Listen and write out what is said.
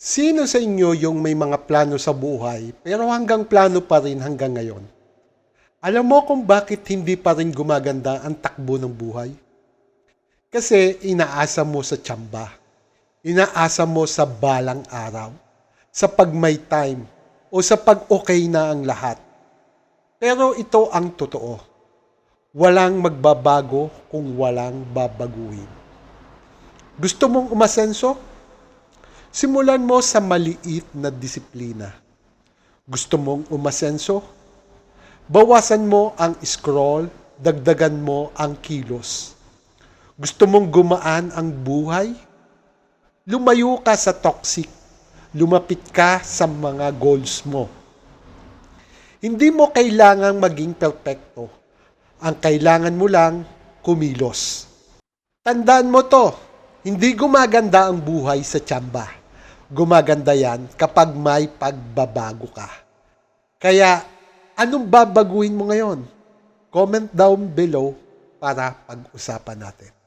Sino sa inyo yung may mga plano sa buhay pero hanggang plano pa rin hanggang ngayon? Alam mo kung bakit hindi pa rin gumaganda ang takbo ng buhay? Kasi inaasa mo sa tsamba. Inaasa mo sa balang araw. Sa pag may time. O sa pag okay na ang lahat. Pero ito ang totoo. Walang magbabago kung walang babaguhin. Gusto mong umasenso? Simulan mo sa maliit na disiplina. Gusto mong umasenso? Bawasan mo ang scroll, dagdagan mo ang kilos. Gusto mong gumaan ang buhay? Lumayo ka sa toxic. Lumapit ka sa mga goals mo. Hindi mo kailangang maging perpekto. Ang kailangan mo lang, kumilos. Tandaan mo to, hindi gumaganda ang buhay sa tsamba. Gumaganda yan kapag may pagbabago ka. Kaya, anong babaguhin mo ngayon? Comment down below para pag-usapan natin.